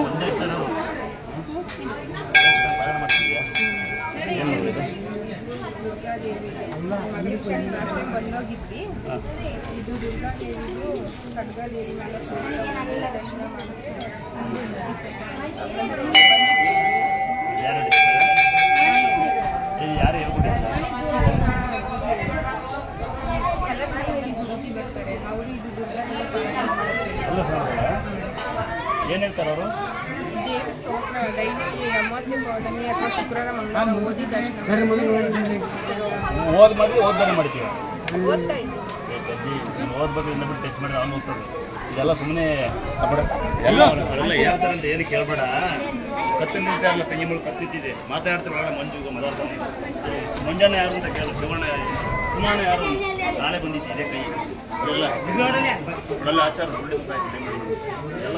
ಒಂದೇ ಇರ್ತಾರೆ ಅವ್ರು. ಪಾರಾಯಣ ಮಾಡ್ತಿದ್ಯಾ? ಏನ್ ಮಾಡಿದ್ರು? ಬಂದೋಗಿದ್ವಿ ಹಾ. ಇದು ದುರ್ಗಾದೇವಿದು ಖಡ್ಗದೇವಿ ಮೇಲೆ ಏನ್ ಹೇಳ್ತಾರೆ ಅವರು? ಡೈಲಿ ಅಮಾವಾಸ್ಯೆ ಪೌರ್ಣಮಿ ಅಥವಾ ಶುಕ್ರವಾರ ಮಂಗಳವಾರ ಓದಿ ದರ್ಶನ ಓದ್ ಮಾಡಿ ಓದ್ದಾನೆ ಮಾಡ್ತೀವಿ ಓದ್ತಾ ನೀನು ಓದ್ಬೇಕು ಬಿಟ್ಟು ಟಚ್ ಮಾಡಿದ್ರೆ ಅವ್ನು ಓದ್ತಾರೆ ಇದೆಲ್ಲ ಸುಮ್ಮನೆ ಎಲ್ಲ ಎಲ್ಲ ಹೇಳ್ತಾರೆ ಅಂತ ಏನು ಕೇಳಬೇಡ. ಕತ್ತಿ ನಿಲ್ತಾರಲ್ಲ ತಂಗಿ ಮುಳು ಕತ್ತಿತ್ತಿದೆ? ಮಾತಾಡ್ತಿರಲ್ಲ ಮಂಜು ಮಾತಾಡ್ತಾನೆ ಮಂಜಣ್ಣ ಯಾರು ಅಂತ ಕೇಳ ಶಿವಣ್ಣ ಪ್ರಮಾಣ ಯಾರು? ನಾಳೆ ಬಂದಿತ್ತು ಇದೇ ಕೈ. ಎಲ್ಲ. ಎಲ್ಲ ಆಚಾರ ಒಳ್ಳೆ ಎಲ್ಲ